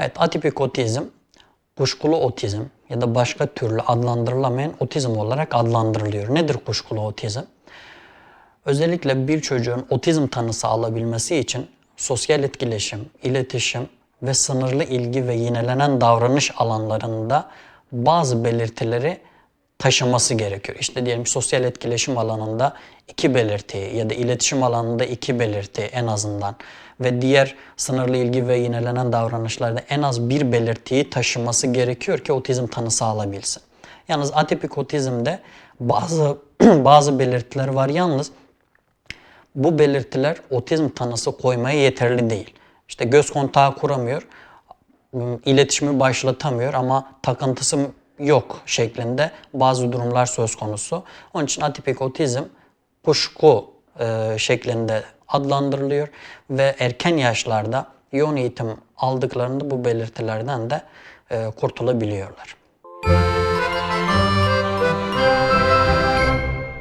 Evet, atipik otizm, kuşkulu otizm ya da başka türlü adlandırılamayan otizm olarak adlandırılıyor. Nedir kuşkulu otizm? Özellikle bir çocuğun otizm tanısı alabilmesi için sosyal etkileşim, iletişim ve sınırlı ilgi ve yinelenen davranış alanlarında bazı belirtileri taşıması gerekiyor. İşte diyelim sosyal etkileşim alanında iki belirti ya da iletişim alanında iki belirti en azından ve diğer sınırlı ilgi ve yinelenen davranışlarda en az bir belirtiyi taşıması gerekiyor ki otizm tanısı alabilsin. Yalnız atipik otizmde bazı bazı belirtiler var yalnız bu belirtiler otizm tanısı koymaya yeterli değil. İşte göz kontağı kuramıyor, iletişimi başlatamıyor ama takıntısı yok şeklinde bazı durumlar söz konusu. Onun için atipik otizm kuşku e, şeklinde adlandırılıyor ve erken yaşlarda yoğun eğitim aldıklarında bu belirtilerden de e, kurtulabiliyorlar.